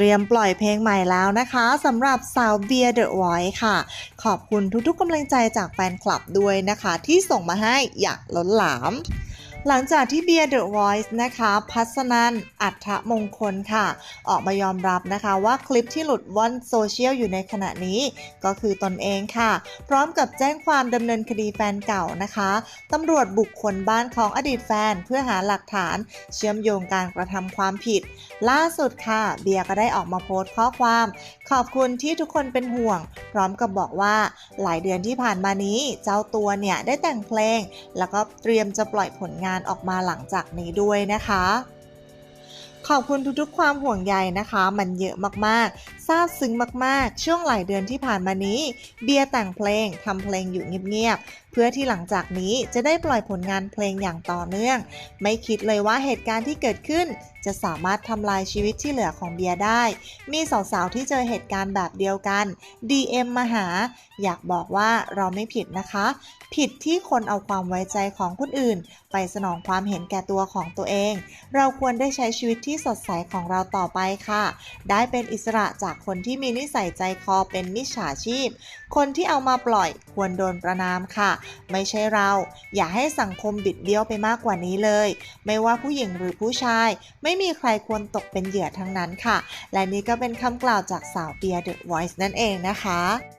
เตรียมปล่อยเพลงใหม่แล้วนะคะสำหรับสาวเบียร์เดอะไวท์ค่ะ ขอบคุณทุกๆกำลังใจจากแฟนคลับด้วยนะคะ ที่ส่งมาให้อย่างล้นหลาม หลังจากที่เบียร์เดอะวอยซ์นะคะ พัสนันอัฐมงคลค่ะ ออกมายอมรับนะคะว่าคลิปที่หลุดว่อนโซเชียลอยู่ในขณะนี้ก็คือตนเองค่ะ พร้อมกับแจ้งความดำเนินคดีแฟนเก่านะคะตำรวจบุกคนบ้านของอดีตแฟนเพื่อหาหลักฐานเชื่อมโยงการกระทำความผิด ล่าสุดค่ะ เบียร์ก็ได้ออกมาโพสต์ข้อความ ขอบคุณที่ทุกคนเป็นห่วง พร้อมกับบอกว่าหลายเดือนที่ผ่านมานี้ เจ้าตัวเนี่ยได้แต่งเพลง แล้วก็เตรียมจะปล่อยผลงานออกมาหลังจากนี้ด้วยนะคะ ขอบคุณทุกๆ ความห่วงใยนะคะ มันเยอะมากๆซาบซึ้งมากๆ ช่วงหลายเดือนที่ผ่านมานี้ เบียร์แต่งเพลงทำเพลงอยู่เงียบๆ เพื่อที่หลังจากนี้จะได้ปล่อยผลงานเพลงอย่างต่อเนื่อง ไม่คิดเลยว่าเหตุการณ์ที่เกิดขึ้น จะสามารถทำลายชีวิตที่เหลือของเบียร์ได้ มีสาวๆ ที่เจอเหตุการณ์แบบเดียวกัน DM มาหา อยากบอกว่าเราไม่ผิดนะคะ ผิดที่คนเอาความไว้ใจของคนอื่น ไปสนองความเห็นแก่ตัวของตัวเอง เราควรได้ใช้ชีวิตที่สดใสของเราต่อไปค่ะ ได้เป็นอิสระจากคนที่มีนิสัยใจคอเป็นมิจฉาชีพ คนที่เอามาปล่อยควรโดนประนามค่ะ ไม่ใช่เรา อย่าให้สังคมบิดเบี้ยวไปมากกว่านี้เลย ไม่ว่าผู้หญิงหรือผู้ชาย ไม่มีใครควรตกเป็นเหยื่อทั้งนั้นค่ะ และนี่ก็เป็นคำกล่าวจากสาวเบียเดอะไวส์นั่นเองนะคะ